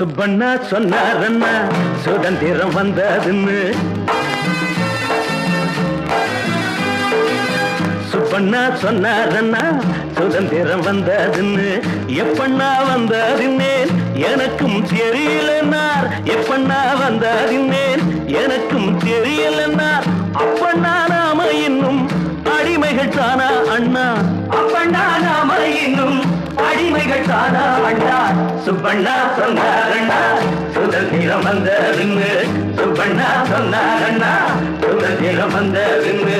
சுப்பண்ணா சொன்னாரண்ணா சுதந்திரம் வந்ததுன்னு. சுப்பண்ணா சொன்னாரண்ணா சுதந்திரம் வந்ததுன்னு. எப்பண்ணா வந்ததுன்னேன் எனக்கும் தெரியலன்னார். எப்பண்ணா வந்ததுன்னேன் எனக்கும் தெரியலன்னார். அப்பண்ணா நாம இன்னும் அடிமைகள் தானா அண்ணா? அப்பண்ணா நாம இன்னும் அடிமைகள் தானா அண்ணா? சுப்பண்ணா சொன்னாரண்ணா. சுதந்திரம் விண்ணு. சுப்பண்ணா சொன்னாரண்ணா. சுதந்திரம் வந்ததுன்னு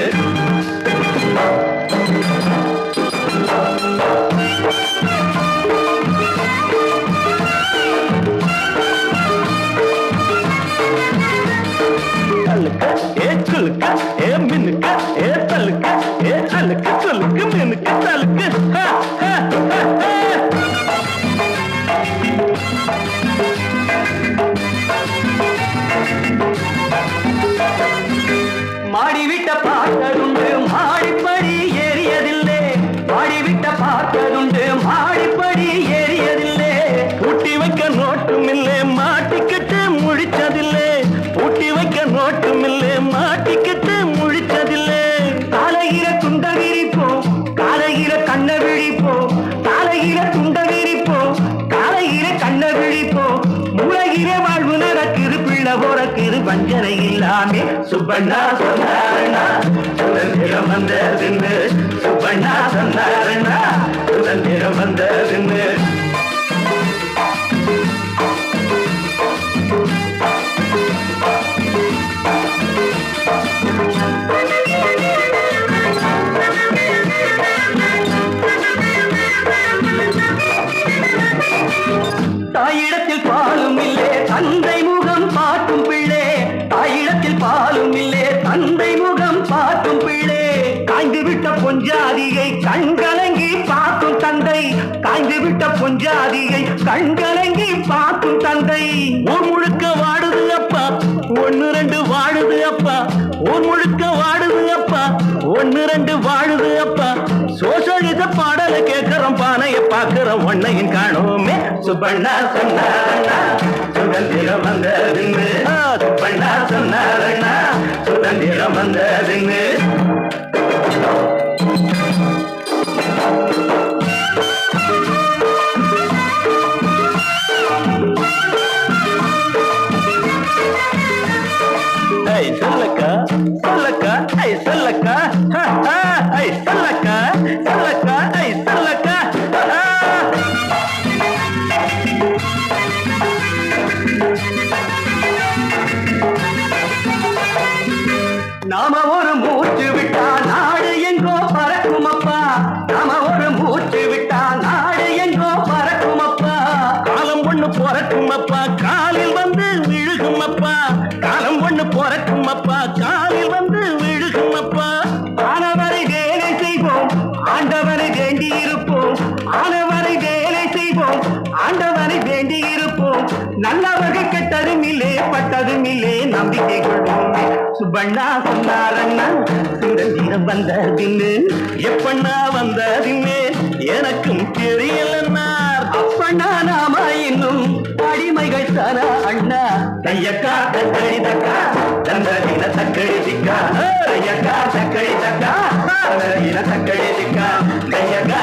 அழுக்க ஏ குலுக்க ஏ மின்னுக்க கண்ண விழிப்போ மூளையில வாழ்வு நடக்குது பிள்ளை போறக்குது வஞ்சனை இல்லாமே. சுப்பண்ணா சொன்னாரண்ணா சுதந்திரம் வந்ததுன்னு சுப்பண்ணா சொன்னாரண்ணா சுதந்திரம் வந்ததுன்னு தாயிடத்தில் விட்ட பொஞ்சாதிகை கண்கலங்கி பார்க்கும் தந்தை. காய்ந்து விட்ட பொஞ்சாதிகை கண்கலங்கி பார்க்கும் தந்தை. ஊர் முழுக்க வாடுது அப்பா ஒன்னு ரெண்டு வாழுது அப்பா. ஊர் முழுக்க வாடுது அப்பா ஒன்னு ரெண்டு வாழுது அப்பா. சோசலிச பாடல கேட்கிறோம் பானைய பாக்குறோம் ஒன்னையும் காணோமே. சுப்பண்ணா சொன்னாரண்ணா சுதந்திரம் வந்ததுன்னு. சுப்பண்ணா சொன்னாரண்ணா சுதந்திரம் வந்ததுன்னு. சொல்லக்கா ஐ சொல்லக்கா சொல்லக்கா ஐ சொல்லக்கா நாம ஒரு மூச்சு விட்டு செய்வோம் ஆண்டவரை வேண்டி இருப்போம் நல்லவர்கள் கெட்டதும் இல்லே பட்டதும் இல்லே நம்பிக்கை கொள்வோமே சுப்பண்ணா சொன்னாரண்ணா சுதந்திரம் வந்ததின்னு எப்பண்ணா வந்த வந்ததின்னு எனக்கும் தெரியலன்னார் அப்பண்ணா நாம இன்னும் அடிமைகள் தானா அண்ணா? தையக்கா தக்கடி தக்கா தந்த தின தக்கடி திக்கா. தையக்கா தக்கடி தக்கா தந்த தின தக்கடி திக்கா. தையக்கா